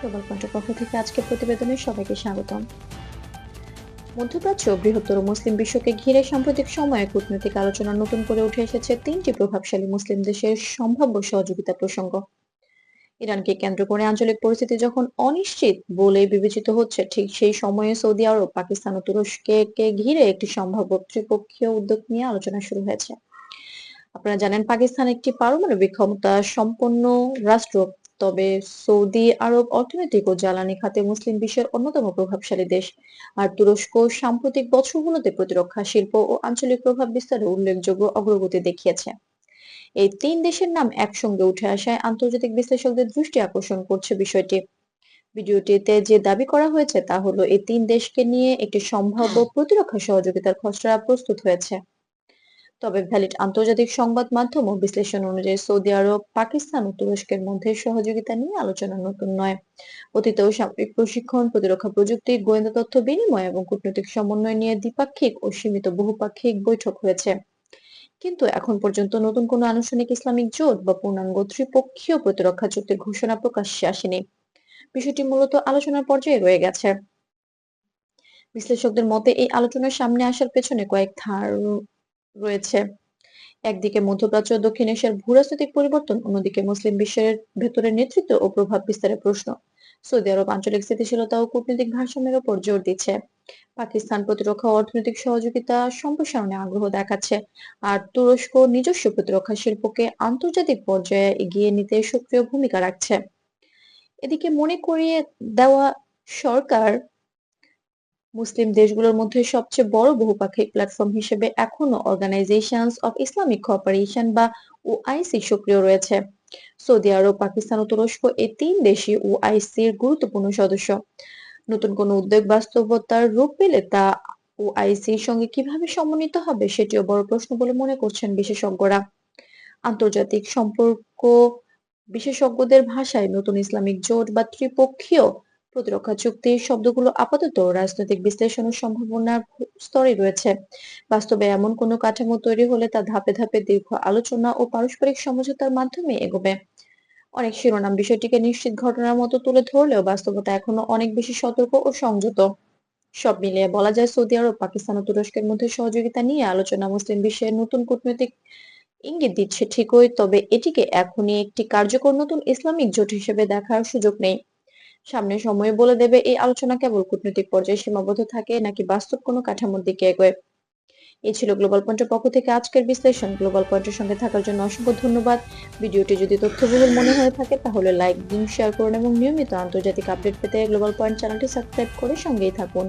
Global পক্ষ থেকে আজকের প্রতিবেদনে সবাইকে স্বাগতম। মধ্যপ্রাচ্য বৃহত্তর মুসলিম বিশ্বকে ঘিরে সাম্প্রতিক সময়ে কূটনৈতিক আলোচনা নতুন করে উঠে এসেছে তিনটি প্রভাবশালী মুসলিম দেশের সম্ভাব্য সহযোগিতা প্রসঙ্গ। ইরানকে কেন্দ্র করে আঞ্চলিক পরিস্থিতি যখন অনিশ্চিত বলে বিবেচিত হচ্ছে, ঠিক সেই সময়ে সৌদি আরব, পাকিস্তান ও তুরস্ককে ঘিরে একটি সম্ভাব্য ত্রিপক্ষীয় উদ্যোগ নিয়ে আলোচনা শুরু হয়েছে। আপনারা জানেন, পাকিস্তান একটি পারমাণবিক ক্ষমতা সম্পন্ন রাষ্ট্র। তবে সৌদি আরব অর্থনৈতিক ও জ্বালানি খাতে মুসলিম বিশ্বের অন্যতম প্রভাবশালী দেশ। আর তুরস্ক সাম্প্রতিক বছরগুলোতে প্রতিরক্ষা, শিল্প ও আঞ্চলিক প্রভাব বিস্তারে উল্লেখযোগ্য অগ্রগতি দেখিয়েছে। এই তিন দেশের নাম একসঙ্গে উঠে আসায় আন্তর্জাতিক বিশ্লেষকদের দৃষ্টি আকর্ষণ করছে বিষয়টি। ভিডিওটিতে যে দাবি করা হয়েছে তা হলো, এই তিন দেশকে নিয়ে একটি সম্ভাব্য প্রতিরক্ষা সহযোগিতার খসড়া প্রস্তুত হয়েছে। তবে ভ্যালিড আন্তর্জাতিক সংবাদ মাধ্যম ও বিশ্লেষণ অনুযায়ী সৌদি আরব, পাকিস্তান ও তুরস্কের মধ্যে সহযোগিতা নিয়ে আলোচনা নতুন নয়। অতীতেও সামরিক প্রশিক্ষণ, প্রতিরক্ষা প্রযুক্তি, গোয়েন্দা তথ্য বিনিময় এবং কূটনৈতিক সমন্বয় নিয়ে দ্বিপাক্ষিক ও সীমিত বহুপাক্ষিক বৈঠক হয়েছে। কিন্তু এখন পর্যন্ত নতুন কোনো আনুষ্ঠানিক ইসলামিক জোট বা পূর্ণাঙ্গ ত্রিপক্ষীয় প্রতিরক্ষা চুক্তির ঘোষণা প্রকাশ্যে আসেনি। বিষয়টি মূলত আলোচনার পর্যায়ে রয়ে গেছে। বিশ্লেষকদের মতে এই আলোচনার সামনে আসার পেছনে কয়েক ধার রয়েছে। একদিকে মধ্যপ্রাচ্য ও দক্ষিণ এশিয়ার ভূরাজনৈতিক পরিবর্তন, অন্যদিকে মুসলিম বিশ্বের ভেতরের নেতৃত্ব ও প্রভাব বিস্তারের প্রশ্ন। সৌদি আরব আঞ্চলিক স্থিতিশীলতা ও কূটনৈতিক ভারসাম্যের উপর জোর দিচ্ছে। পাকিস্তান প্রতিরক্ষা অর্থনৈতিক সহযোগিতা সম্প্রসারণে আগ্রহ দেখাচ্ছে, আর তুরস্ক নিজস্ব প্রতিরক্ষা শিল্পকে আন্তর্জাতিক পর্যায়ে এগিয়ে নিতে সক্রিয় ভূমিকা রাখছে। এদিকে মনে করিয়ে দেওয়া সরকার মুসলিম দেশগুলোর মধ্যে সবচেয়ে বড় বহুপাক্ষিক প্ল্যাটফর্ম হিসেবে এখনও অর্গানাইজেশনস অফ ইসলামিক কোঅপারেশন বা ওআইসি সক্রিয় রয়েছে। সৌদি আরব, পাকিস্তান ও তুরস্ক এই তিন দেশই ওআইসির গুরুত্বপূর্ণ সদস্য। নতুন কোনো উদ্যোগ বাস্তবতার রূপ পেলে তা ওআইসির সঙ্গে কীভাবে সমন্বিত হবে সেটিও বড় প্রশ্ন বলে মনে করছেন বিশেষজ্ঞরা। আন্তর্জাতিক সম্পর্ক বিশেষজ্ঞদের ভাষায় নতুন ইসলামিক জোট বা ত্রিপক্ষীয় প্রতিরক্ষা চুক্তির শব্দগুলো আপাতত রাজনৈতিক বিশ্লেষণের সম্ভাবনার স্তরে রয়েছে। বাস্তবে এমন কোনো কাঠামো তৈরি হলে তা ধাপে ধাপে দীর্ঘ আলোচনা ও পারস্পরিক সমঝোতার মাধ্যমে এগোবে। অনেক শিরোনাম বিষয়টিকে নিশ্চিত ঘটনার মতো তুলে ধরলেও বাস্তবতা এখনও অনেক বেশি সতর্ক ও সংযত। সব মিলিয়ে বলা যায় সৌদি আরব, পাকিস্তান ও তুরস্কের মধ্যে সহযোগিতা নিয়ে আলোচনা মুসলিম বিশ্বের নতুন কূটনৈতিক ইঙ্গিত দিচ্ছে ঠিকই, তবে এটিকে এখনই একটি কার্যকর নতুন ইসলামিক জোট হিসেবে দেখার সুযোগ নেই। সামনের সময় বলে দেবে এই আলোচনা কেবল কূটনৈতিক পর্যায়ে সীমাবদ্ধ থাকে নাকি বাস্তব কোনো কাঠামোর দিকে এগোয়? এই ছিল গ্লোবাল পয়েন্টের পক্ষ থেকে আজকের বিশ্লেষণ। গ্লোবাল পয়েন্টের সঙ্গে থাকার জন্য অসংখ্য ধন্যবাদ। ভিডিওটি যদি তথ্যবহুল মনে হয়ে থাকে তাহলে লাইক দিন শেয়ার করুন এবং নিয়মিত আন্তর্জাতিক আপডেট পেতে গ্লোবাল পয়েন্ট চ্যানেলটি সাবস্ক্রাইব করে সঙ্গেই থাকুন।